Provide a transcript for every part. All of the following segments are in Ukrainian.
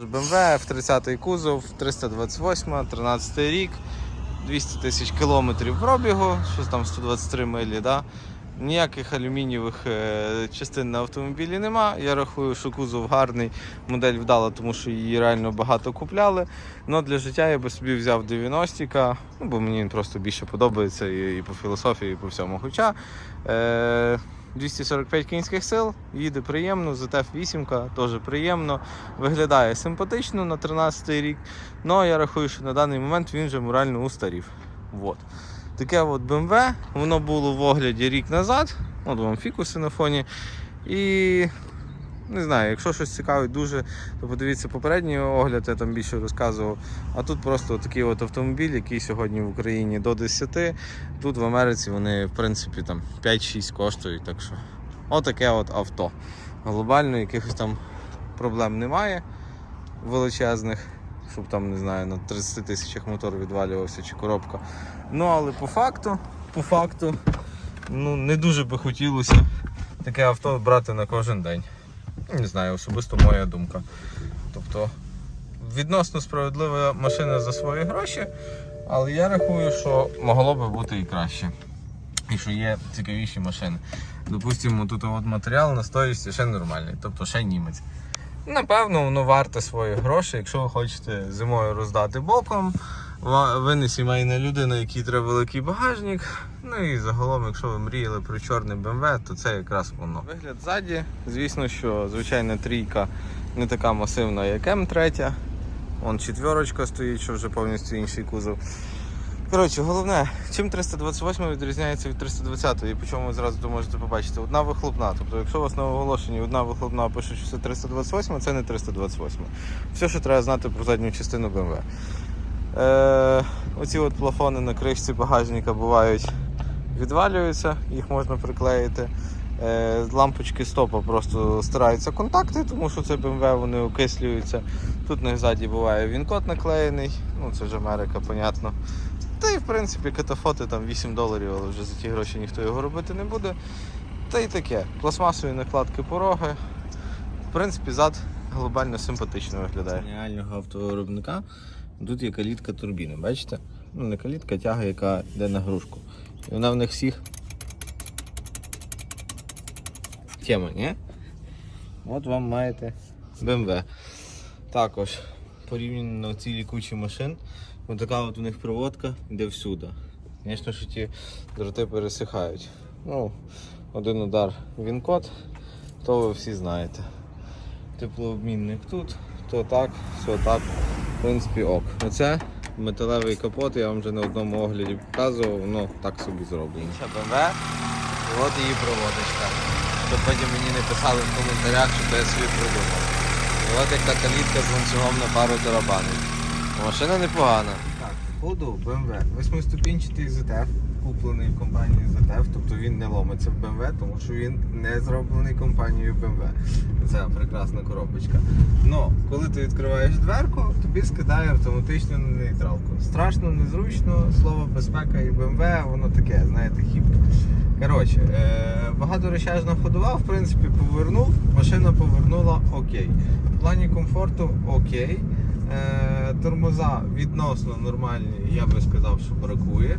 BMW F30 кузов, 328, 13 рік, 200 тисяч кілометрів пробігу, щось там 123 милі. Да? Ніяких алюмінієвих е, частин на автомобілі нема. Я рахую, що кузов гарний, модель вдала, тому що її реально багато купляли. Но для життя я би собі взяв 90-ка, ну, бо мені він просто більше подобається і, і по філософії, і по всьому. Хоча е, 245 кінських сил, їде приємно, ZF 8 теж приємно, виглядає симпатично на 13 рік. але я рахую, що на даний момент він вже морально устарів. Вот. Таке от BMW, воно було в огляді рік назад. От вам фікуси на фоні. І не знаю, якщо щось цікавить дуже, то подивіться попередній огляд, я там більше розказував. А тут просто такий от автомобіль, який сьогодні в Україні до 10. Тут в Америці вони в принципі там 5-6 коштують. Так що отаке от авто. Глобально якихось там проблем немає величезних, щоб там, не знаю, на 30 тисячах мотор відвалювався чи коробка. Ну але по факту, по факту, ну не дуже би хотілося таке авто брати на кожен день. Не знаю, особисто моя думка. Тобто відносно справедлива машина за свої гроші, але я рахую, що могло би бути і краще. І що є цікавіші машини. Допустимо, тут от матеріал на стоїсті ще нормальний, тобто ще німець. Напевно, воно варте свої гроші, якщо ви хочете зимою роздати боком. Ви не сімейна людина, якій треба великий багажник. Ну і загалом, якщо ви мріяли про чорний BMW, то це якраз воно. Вигляд ззаді, звісно, що звичайна трійка не така масивна, як М3. Вон четверочка стоїть, що вже повністю інший кузов. Коротше, головне, чим 328 відрізняється від 320 і по чому ви зразу можете побачити. Одна вихлопна. Тобто, якщо у вас на оголошенні одна вихлопна пише, що це 328, це не 328. Все, що треба знати про задню частину BMW. Е, оці от плафони на кришці багажника бувають відвалюються, їх можна приклеїти. Е, лампочки стопа просто стираються контакти, тому що це BMW, вони окислюються. Тут на ззаді буває він-код наклеєний, ну це ж Америка, понятно. Та й в принципі катафоти там 8 доларів, але вже за ті гроші ніхто його робити не буде. Та й таке. Пластмасові накладки пороги. В принципі, зад глобально симпатично виглядає. Реального автовиробника. Тут є калітка турбіни, бачите? Ну не калітка, а тяга, яка йде на грушку. І вона в них всіх. Тема, ні? От вам маєте BMW. Також порівняно на цілій кучі машин. Ось така от у них проводка йде всюди. Звісно, що ті дроти пересихають. Ну, один удар він-код, то ви всі знаєте. Теплообмінник тут, то так, все так. В принципі, ок. Оце металевий капот, я вам вже на одному огляді показував, воно так собі зроблено. Це BMW, і от її проводочка. Щоб потім мені не писали в коментарях, що я собі придумав. І от яка калітка з ланцюгом на пару тарабанів. Машина непогана. Так, ходу BMW. Восьмиступінчатий ZF, куплений в компанії ZF, тобто він не ломиться в BMW, тому що він не зроблений компанією BMW. Це прекрасна коробочка. Ну, коли ти відкриваєш дверку, тобі скидає автоматично на нейтралку. Страшно, незручно, слово безпека і BMW, воно таке, знаєте, хіпке. Коротше, е, багаторечажна ходова, в принципі, повернув, машина повернула окей. В плані комфорту окей. Е, тормоза відносно нормальні, я би сказав, що бракує.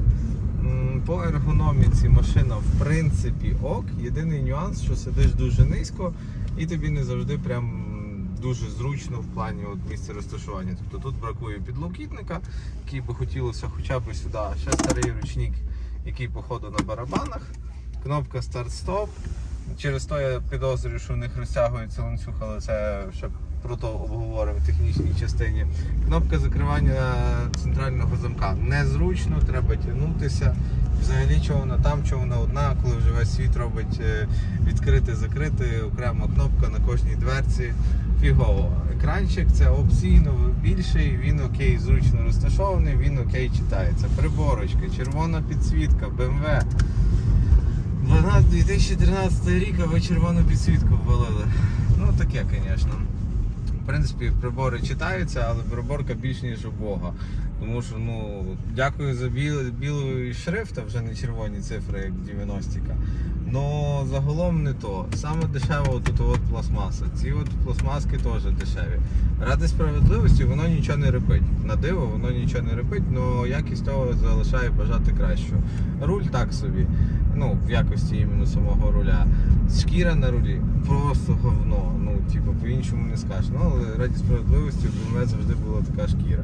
По ергономіці машина в принципі ок. Єдиний нюанс, що сидиш дуже низько і тобі не завжди прям дуже зручно в плані от місця розташування. Тобто тут бракує підлокітника, який би хотілося хоча б сюди. Ще старий ручник, який походу на барабанах. Кнопка старт-стоп. Через то я підозрюю, що в них розтягується ланцюг, але це ще про то обговоримо в технічній частині. Кнопка закривання центрального замка. Незручно, треба тягнутися. Взагалі, чого вона там, чого вона одна, коли вже весь світ робить е, відкрити-закрити, окрема кнопка на кожній дверці. Фігово. Екранчик це опційно більший, він окей, зручно розташований, він окей читається. Приборочки, червона підсвітка, BMW. 2013 рік, а ви червону підсвітку ввалили. Ну таке, звісно. В принципі, прибори читаються, але приборка більш ніж убога. Тому що, ну, дякую за біл, білий шрифт, а вже не червоні цифри, як 90-ка. Но загалом не то. Саме дешева тут от пластмаса. Ці от пластмаски теж дешеві. Ради справедливості воно нічого не репить. На диво воно нічого не репить, але якість того залишає бажати кращого. Руль так собі. Ну, в якості іменно самого руля. Шкіра на рулі просто говно. Ну, типу, по-іншому не скажеш. Ну, але раді справедливості в BMW завжди була така шкіра.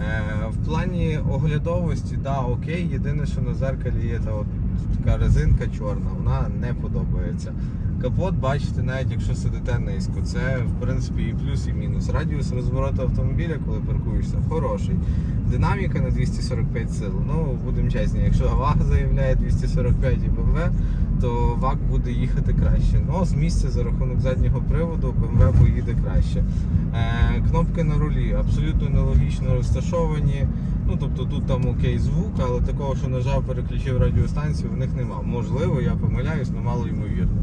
Е, в плані оглядовості, да, окей. Єдине, що на зеркалі є та от така резинка чорна, вона не подобається. Капот, бачите, навіть якщо сидите низько, це в принципі і плюс, і мінус. Радіус розвороту автомобіля, коли паркуєшся, хороший. Динаміка на 245 сил. Ну, будемо чесні, якщо ВАГ заявляє 245 і BMW, то ВАГ буде їхати краще. Ну, з місця за рахунок заднього приводу BMW поїде краще. Е, кнопки на рулі абсолютно нелогічно розташовані. Ну, тобто тут там окей звук, але такого, що нажав, переключив радіостанцію, в них нема. Можливо, я помиляюсь, але мало ймовірно.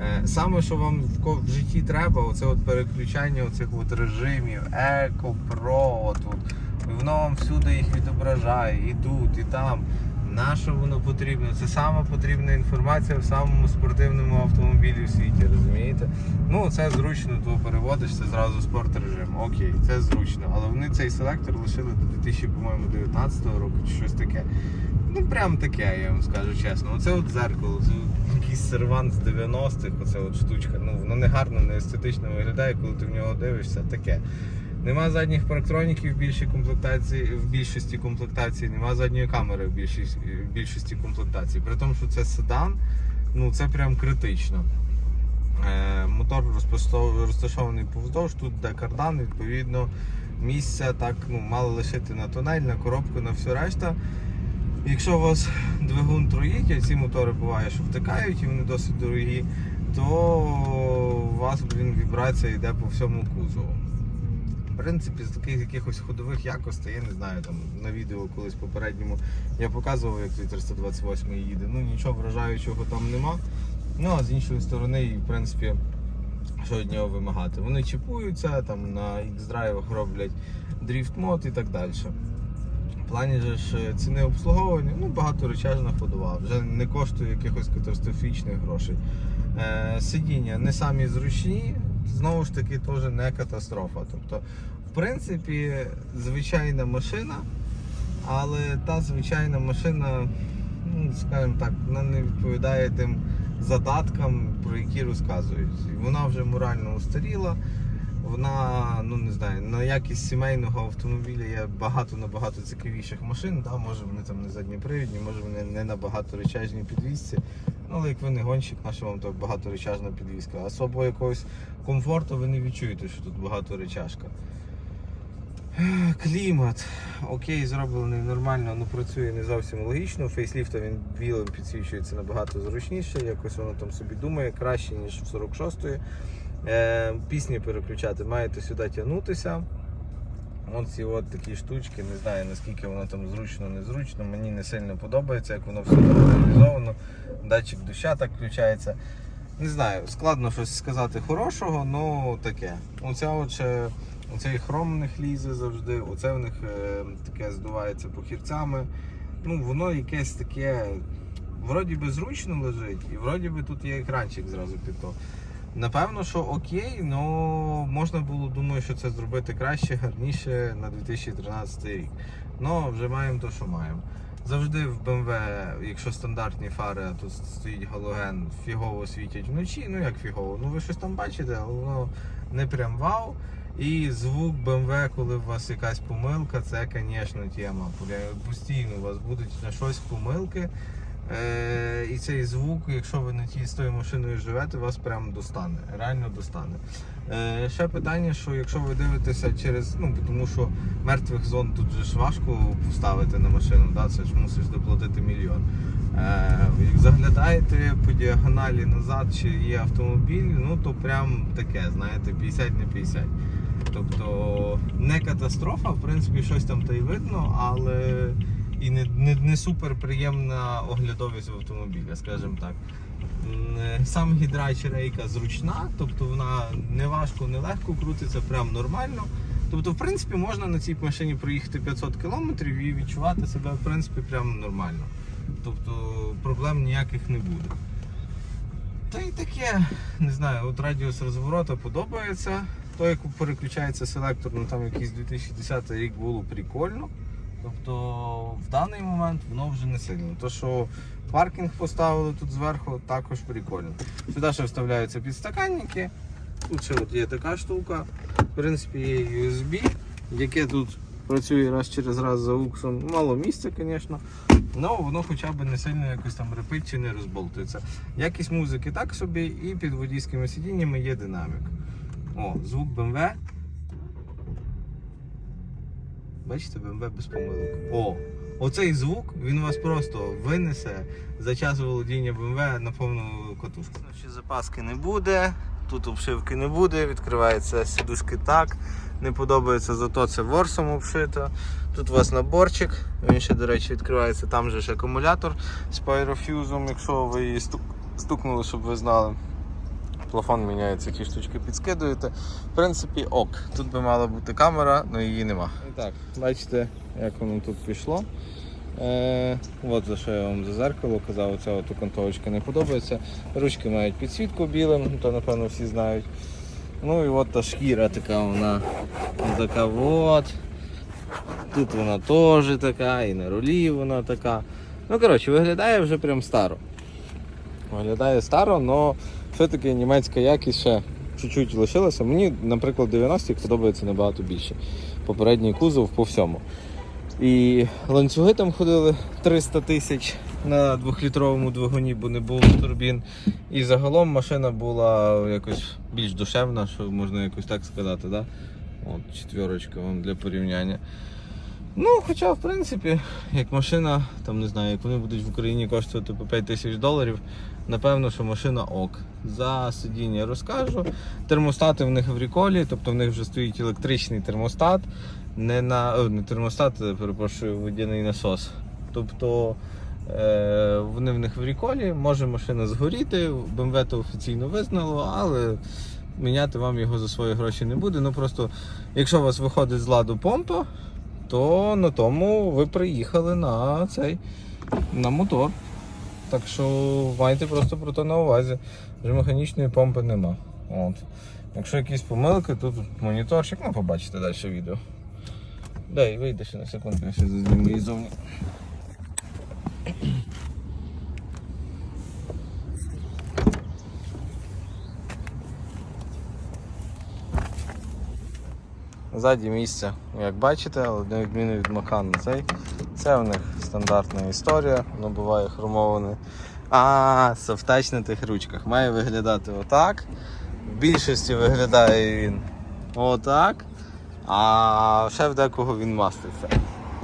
Е, Саме, що вам в, житті треба, оце от переключання оцих от режимів, еко, про, от, от. воно вам всюди їх відображає, і тут, і там. На що воно потрібно? Це сама потрібна інформація в самому спортивному автомобілі в світі, розумієте? Ну, це зручно, то переводиш, це зразу спорт режим. Окей, це зручно. Але вони цей селектор лишили до 2019 року чи щось таке. Ну, прям таке, я вам скажу чесно. Оце от зеркало, це якийсь сервант з 90-х, оце от штучка. Ну, воно не гарно, не естетично виглядає, коли ти в нього дивишся, таке. Нема задніх парктроніків в більшій комплектації, в більшості комплектацій, нема задньої камери в більшості, в більшості комплектацій. При тому, що це седан, ну це прям критично. Е, мотор розташований повздовж, тут де кардан, відповідно, місця так ну, мало лишити на тунель, на коробку, на всю решта. Якщо у вас двигун троїть, а ці мотори буває, що втикають і вони досить дорогі, то у вас блін, вібрація йде по всьому кузову. В принципі, з таких якихось ходових якостей, я не знаю, там на відео колись попередньому я показував, як той 328 їде. Ну нічого вражаючого там нема. Ну а з іншої сторони, в принципі, що від нього вимагати? Вони чіпуються, там на X-драйвах роблять дріфт мод і так далі. В плані же ж е, ціни обслуговування, ну багаторечажна ходова, вже не коштує якихось катастрофічних грошей. Е, сидіння не самі зручні, знову ж таки, теж не катастрофа. Тобто, в принципі, звичайна машина, але та звичайна машина, ну, скажімо так, вона не відповідає тим задаткам, про які розказують. Вона вже морально устаріла. Вона, ну не знаю, на якість сімейного автомобіля є багато набагато цікавіших машин. Да? Може вони там не задніпривідні, може вони не на багаторечажній підвісці. Ну, але як ви не гонщик, на що вам так багаторечажна підвізка. Особо якогось комфорту ви не відчуєте, що тут багаторечажка. Ех, Клімат. Окей, зроблений нормально, але працює не зовсім логічно. Фейсліфта він білим підсвічується набагато зручніше, якось воно там собі думає, краще, ніж в 46-ї. Е, пісні переключати, маєте сюди тягнутися. Ось ці от такі штучки, не знаю наскільки воно там зручно, незручно. Мені не сильно подобається, як воно все реалізовано. Датчик доща так включається. Не знаю, складно щось сказати хорошого, ну таке. Оця от оцей хром в них лізе завжди, оце в них е, таке здувається похірцями. Ну, воно якесь таке, вроді би зручно лежить, і вроді би тут є екранчик зразу під то. Напевно, що окей, але можна було, думаю, що це зробити краще, гарніше на 2013 рік. Ну, вже маємо те, що маємо. Завжди в BMW, якщо стандартні фари, а тут стоїть галоген, фігово світять вночі. Ну як фігово? Ну ви щось там бачите, але воно не прям вау. І звук BMW, коли у вас якась помилка, це, звісно, тема. Постійно у вас будуть на щось помилки. Е, і цей звук, якщо ви на тій з тою машиною живете, вас прям достане. Реально достане. Е, ще питання, що якщо ви дивитеся через, ну тому що мертвих зон тут же ж важко поставити на машину, да? це ж мусиш доплатити мільйон. Е, як заглядаєте по діагоналі назад, чи є автомобіль, ну то прям таке, знаєте, 50 на 50. Тобто не катастрофа, в принципі, щось там та й видно, але і не, не, не супер приємна оглядовість автомобіля, скажімо так. Е, Сам гідрач рейка зручна, тобто вона не важко, не легко крутиться, прям нормально. Тобто, в принципі, можна на цій машині проїхати 500 км і відчувати себе в принципі прям нормально. Тобто проблем ніяких не буде. Та й таке, не знаю, от радіус розворота подобається. То, як переключається селектор, ну там якийсь 2010 рік було прикольно. Тобто в даний момент воно вже не сильно. То, що паркінг поставили тут зверху, також прикольно. Сюди ще вставляються підстаканники. Тут ще от є така штука. В принципі, є USB, яке тут працює раз через раз за уксом. Мало місця, звісно. Ну, воно хоча б не сильно якось там репить чи не розболтується. Якість музики так собі, і під водійськими сидіннями є динамік. О, звук BMW. Бачите, BMW без помилок. О, оцей звук він вас просто винесе за час володіння BMW на повну катушку. Запаски не буде, тут обшивки не буде, відкриваються сідушки так. Не подобається, зато це ворсом обшито. Тут у вас наборчик, він ще, до речі, відкривається, там же ж акумулятор з пайрофюзом, якщо ви її стукнули, щоб ви знали. Плафон міняється, ті штучки підскидуєте. В принципі, ок. Тут би мала бути камера, але її нема. І так, бачите, як воно тут пішло. Е, от за що я вам за зеркало казав, оця от окантовочка не подобається. Ручки мають підсвітку білим, ну, то напевно всі знають. Ну і от та шкіра така вона така от. Тут вона теж така, і на рулі вона така. Ну, коротше, виглядає вже прям старо. Виглядає старо, але все-таки німецька якість ще чуть-чуть лишилася. Мені, наприклад, 90-х подобається набагато більше. Попередній кузов по всьому. І ланцюги там ходили 300 тисяч на двохлітровому двигуні, бо не було турбін. І загалом машина була якось більш душевна, що можна якось так сказати. Да? От четверочка вам для порівняння. Ну, хоча, в принципі, як машина, там не знаю, як вони будуть в Україні коштувати по 5 тисяч доларів, напевно, що машина ок. За сидіння розкажу. Термостати в них в реколі, тобто в них вже стоїть електричний термостат, не на о, не термостат, е, перепрошую, водяний насос. Тобто е, вони в них в реколі, може машина згоріти, BMW то офіційно визнало, але міняти вам його за свої гроші не буде. Ну просто, якщо у вас виходить з ладу помпа, то на тому ви приїхали на цей на мотор. Так що майте просто про те на увазі. Вже механічної помпи нема. От. Якщо якісь помилки, тут моніторчик, ну побачите далі відео. Дай, вийде ще на секунду, я ще зазніму її зовні. Ззаді місця, як бачите, але на відміну від Макана цей. Це в них стандартна історія, воно буває хромоване. А, софтач на тих ручках. Має виглядати отак. В більшості виглядає він отак. А ще в декого він маститься.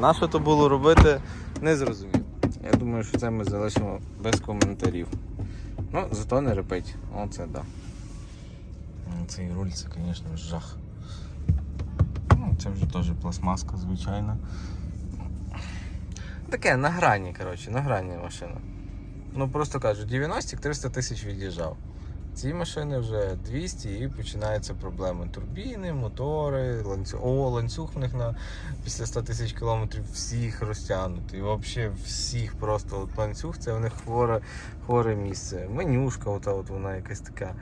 На що то було робити, не зрозумів. Я думаю, що це ми залишимо без коментарів. Ну, зато не репить. Оце да. Цей руль це, звісно, жах. Це вже теж пластмаска, звичайна. Таке на грані, коротше, на грані машина. Ну просто кажу, 90 300 тисяч від'їжджав. Ці машини вже 200 і починаються проблеми. Турбіни, мотори, ланцюг. О, ланцюг в них на після 100 тисяч кілометрів всіх розтягнутий. І взагалі всіх просто от ланцюг це в них хворе, хворе місце. Менюшка, ота от вона якась така.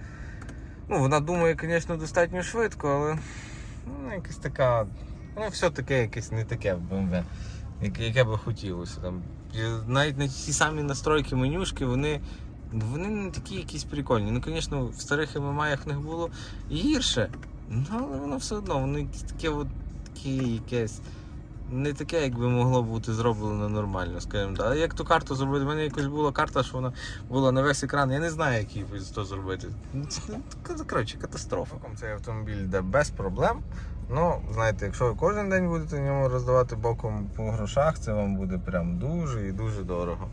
Ну, вона думає, звісно, достатньо швидко, але ну, якась така. Ну, все таке якесь не таке BMW, яке, би хотілося. Там, навіть на ті самі настройки менюшки, вони, вони не такі якісь прикольні. Ну, звісно, в старих ММА в них було гірше. Ну, але воно все одно, воно якесь таке от, таке якесь. Не таке, як би могло бути зроблено нормально, скажімо. Але як ту карту зробити? У мене якось була карта, що вона була на весь екран. Я не знаю, як її то зробити. Ну, ну, Коротше, катастрофа. Цей автомобіль йде без проблем. Ну, знаєте, якщо ви кожен день будете ньому роздавати боком по грошах, це вам буде прям дуже і дуже дорого.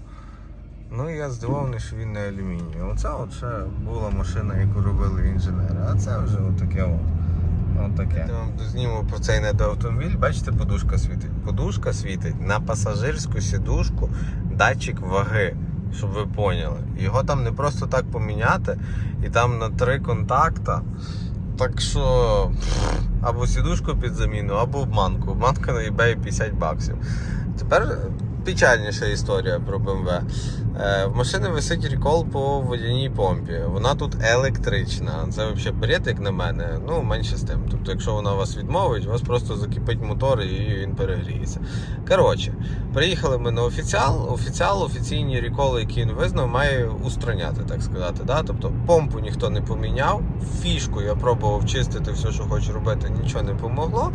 Ну я здивований, що він не алюмінієвий. Оце от ще була машина, яку робили інженери, а це вже отаке от. Отаке. Я вам зніму про цей недоавтомобіль. Бачите, подушка світить. Подушка світить на пасажирську сідушку датчик ваги, щоб ви поняли. Його там не просто так поміняти, і там на три контакта. Так що або сідушку під заміну, або обманку. Обманка на eBay 50 баксів. Тепер печальніша історія про BMW. Е, в машини висить рекол по водяній помпі. Вона тут електрична. Це взагалі бред, як на мене. Ну, менше з тим. Тобто, якщо вона вас відмовить, у вас просто закипить мотор і він перегріється. Коротше, приїхали ми на офіціал. Офіціал, офіційні реколи, які він визнав, має устраняти, так сказати. Да? Тобто помпу ніхто не поміняв, фішку я пробував чистити все, що хочу робити, нічого не помогло.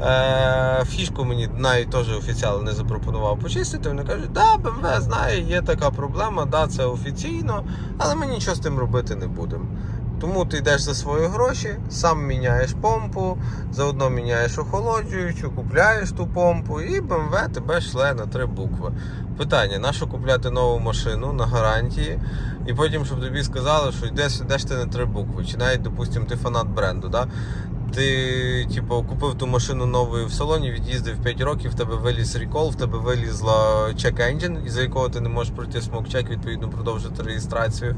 Е, фішку мені навіть теж офіціал не запропонував почистити. Вони кажуть, да, БМВ знає, є така проблема, да, це офіційно, але ми нічого з тим робити не будемо. Тому ти йдеш за свої гроші, сам міняєш помпу, заодно міняєш охолоджуючу, купляєш ту помпу, і БМВ тебе шле на три букви. Питання: на що купляти нову машину на гарантії, і потім, щоб тобі сказали, що йдеш, йдеш ти на три букви. Чи навіть, допустимо, ти фанат бренду. Да? Ти, типу, купив ту машину новою в салоні, від'їздив 5 років, в тебе виліз рекол, в тебе вилізла check engine, із-за якого ти не можеш пройти смок-чек, відповідно продовжити реєстрацію.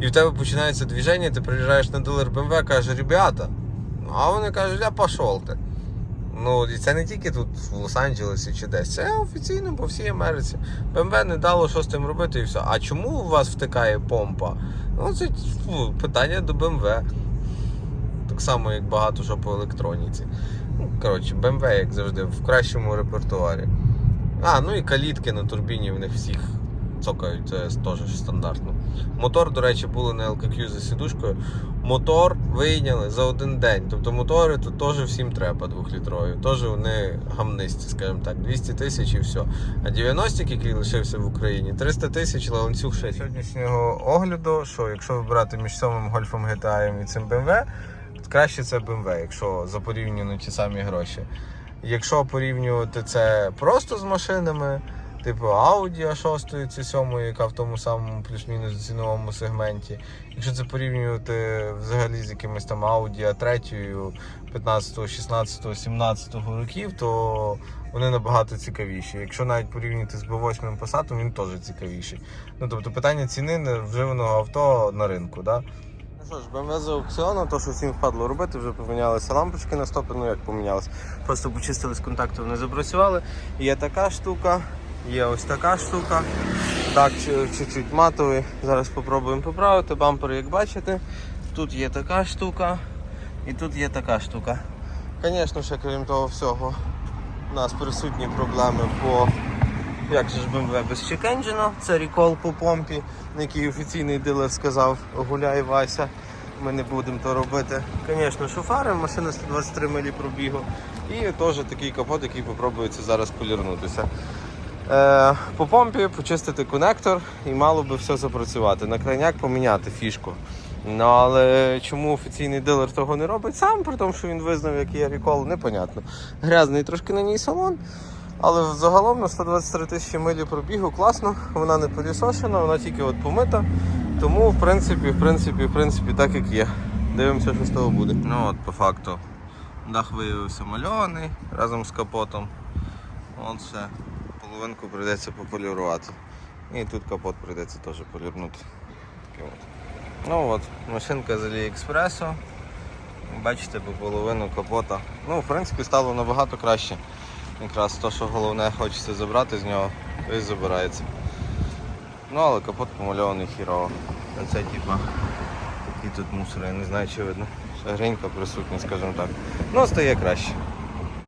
І в тебе починається движення, ти приїжджаєш на дилер BMW, каже, ребята, а вони кажуть, а пошов ти. Ну, і це не тільки тут в Лос-Анджелесі чи десь, це офіційно по всій Америці. BMW не дало що з тим робити і все. А чому у вас втикає помпа? Ну, це фу, питання до BMW. Так само, як багато що по електроніці. Ну, коротше, BMW, як завжди, в кращому репертуарі. А, ну і калітки на турбіні в них всіх цокають, це теж стандартно. Мотор, до речі, були на LKQ за сідушкою. Мотор вийняли за один день. Тобто мотори тут теж всім треба двохлітрові. Теж вони гамнисті, скажімо так, 200 тисяч і все. А 90 який лишився в Україні, 300 тисяч ланцюг ще. Сьогоднішнього огляду, що якщо вибирати між сьомим гольфом GTI і цим BMW, краще це BMW, якщо за порівняно ті самі гроші. Якщо порівнювати це просто з машинами, типу Audi A6 чи 7, яка в тому самому плюс-мінус ціновому сегменті. Якщо це порівнювати взагалі з якимось там Audi A3 15, 16, 17 років, то вони набагато цікавіші. Якщо навіть порівняти з B8 Passat, він теж цікавіший. Ну тобто питання ціни вживаного авто на ринку. Да? Ну що ж, BMW з аукціону, то що всім впадло робити, вже помінялися лампочки на стопи, ну як помінялися. Просто почистили з контакту, вони запрацювали. Є така штука, є ось така штука. Так, чуть-чуть матовий. Зараз спробуємо поправити. Бампер, як бачите, тут є така штука і тут є така штука. Звісно, ще крім того всього, у нас присутні проблеми по як же ж BMW без чекенджина, це рекол по помпі, на який офіційний дилер сказав, гуляй Вася, ми не будемо то робити. Звісно, шофари, машина 123 милі пробігу. І теж такий капот, який попробується зараз полірнутися. Е, по помпі почистити конектор і мало би все запрацювати. На крайняк поміняти фішку. Ну але чому офіційний дилер того не робить сам, при тому, що він визнав, як є рекол, непонятно. Грязний трошки на ній салон. Але загалом на 123 тисячі милі пробігу класно, вона не пилісошена, вона тільки от помита. Тому, в принципі, в принципі, в принципі, так як є. Дивимося, що з того буде. Ну от по факту. Дах виявився мальований разом з капотом. От ще половинку прийдеться пополірувати. І тут капот прийдеться теж полірнути. От. Ну от, машинка з Аліекспресу. Бачите, по половину капота. Ну, в принципі, стало набагато краще. Якраз то, що головне хочеться забрати з нього, то і забирається. Ну, але капот помальований хірово. Це типа такий тут мусор, я не знаю, чи видно. Ще гринька присутня, скажімо так. Ну, стає краще.